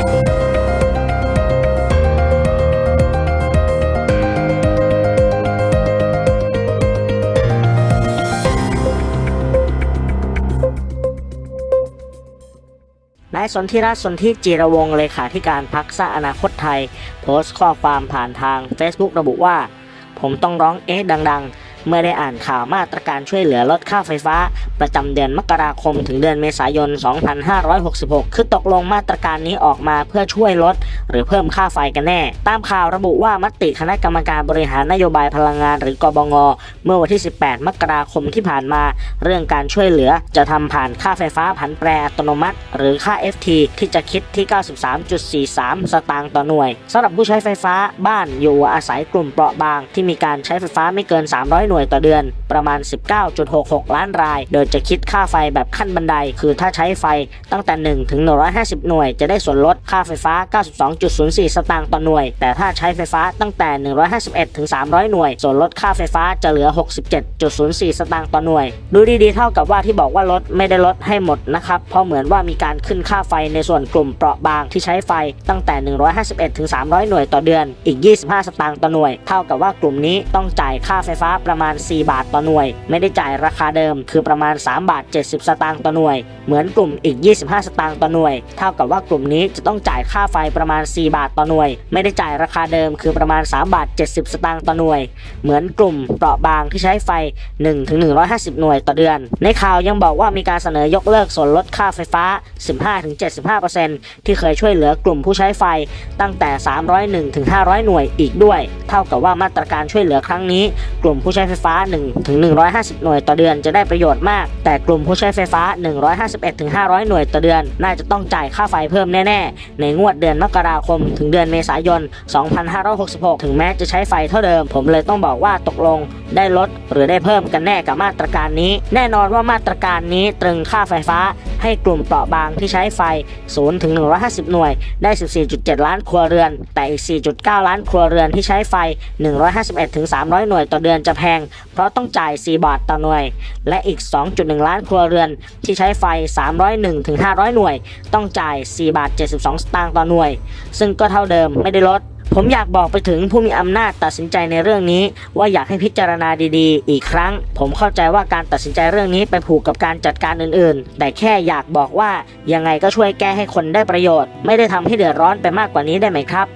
นายสนธิรัตน์สนธิจิรวงศ์เลขาธิการพักสร้างอนาคตไทย โพสต์ข้อความผ่านทาง Facebook ระบุว่า ผมต้องร้องเอ๊ะดัง ๆ เมื่อได้อ่านข่าวมาตรการช่วยเหลือลดค่าไฟฟ้า ประจำเดือนมกราคมถึงเดือนเมษายน 2566 คือตกลงมาตรการนี้ออกมาเพื่อช่วยลด หรือเพิ่มค่าไฟกันแน่ ตามข่าวระบุว่ามติคณะกรรมการบริหารนโยบายพลังงานหรือกบง เมื่อวันที่ 18 มกราคมที่ผ่านมา เรื่องการช่วยเหลือจะทำผ่านค่าไฟฟ้าผันแปรอัตโนมัติ หรือค่า FT ที่จะคิดที่ 93.43 สตางค์ต่อหน่วยสำหรับผู้ใช้ไฟฟ้าบ้านอยู่อาศัยกลุ่มเปราะบาง ที่มีการใช้ไฟฟ้าไม่เกิน 300หน่วยต่อเดือนประมาณ 19.66 ล้านราย โดยจะคิดค่าไฟแบบขั้นบันได คือถ้าใช้ไฟตั้งแต่ 1 ถึง 150 หน่วย จะได้ส่วนลดค่าไฟฟ้า 92.04 สตางค์ต่อหน่วย แต่ถ้าใช้ไฟฟ้าตั้งแต่ 151 ถึง 300 หน่วย ส่วนลดค่าไฟฟ้าจะเหลือ 67.04 สตางค์ต่อหน่วย ดูดีๆ เท่ากับว่าที่บอกว่าลดไม่ได้ลดให้หมดนะครับ เพราะเหมือนว่ามีการขึ้นค่าไฟในส่วนกลุ่มเปราะบางที่ใช้ไฟตั้งแต่ 151 ถึง 300 หน่วยต่อเดือน อีก 25 สตางค์ต่อหน่วย เท่ากับว่ากลุ่มนี้ต้องจ่ายค่าไฟฟ้าประมาณมาณ 4 บาทต่อหน่วย ไม่ได้จ่ายราคาเดิม คือประมาณ 3 บาท 70 สตางค์ต่อหน่วย เหมือนกลุ่มอีก 25 สตางค์ต่อหน่วย เท่ากับว่ากลุ่มนี้จะต้องจ่ายค่าไฟประมาณ 4 บาทต่อหน่วย ไม่ได้จ่ายราคาเดิม คือประมาณ 3 บาท 70 สตางค์ต่อหน่วย เหมือนกลุ่มเปราะบางที่ใช้ไฟ1ถึง150 หน่วยต่อเดือน ในข่าวยังบอกว่ามีการเสนอยกเลิกส่วนลดค่าไฟฟ้า 15-75%ที่เคยช่วยเหลือกลุ่มผู้ใช้ไฟตั้งแต่ 301ถึง500 หน่วยอีกด้วย เท่ากับว่ามาตรการช่วยเหลือครั้งนี้ กลุ่มผู้ใช้ไฟฟ้า 1 ถึง 150 หน่วยต่อเดือนจะได้ประโยชน์มาก แต่กลุ่มผู้ใช้ไฟฟ้า 151 ถึง 500 หน่วยต่อเดือน น่าจะต้องจ่ายค่าไฟเพิ่มแน่ ๆ ในงวดเดือนมกราคม ถึงเดือนเมษายน 2566 ถึงแม้จะใช้ไฟเท่าเดิม ผมเลยต้องบอกว่าตกลงได้ลดหรือได้เพิ่มกันแน่กับมาตรการนี้ แน่นอนว่ามาตรการนี้ตรึงค่าไฟฟ้า ให้กลุ่มเปราะบางที่ใช้ไฟ 0 ถึง 150 หน่วย ได้ 14.7 ล้านครัวเรือน แต่อีก 4.9 ล้านครัวเรือนที่ใช้ไฟ 151 ถึง 300 หน่วยต่อเดือนจะแพง เพราะต้องจ่าย 4 บาทต่อหน่วย และอีก 2.1 ล้านครัวเรือนที่ใช้ไฟ 301 ถึง 500 หน่วย ต้องจ่าย 4 บาท 72 สตางค์ต่อหน่วย ซึ่งก็เท่าเดิมไม่ได้ลด ผมอยากบอกไปถึงผู้มีอำนาจตัดสินใจในเรื่องนี้ ว่าอยากให้พิจารณาดีๆ อีกครั้ง ผมเข้าใจว่าการตัดสินใจเรื่องนี้ไปผูกกับการจัดการอื่นๆ แต่แค่อยากบอกว่ายังไงก็ช่วยแก้ให้คนได้ประโยชน์ ไม่ได้ทำให้เดือดร้อนไปมากกว่านี้ได้ไหมครับ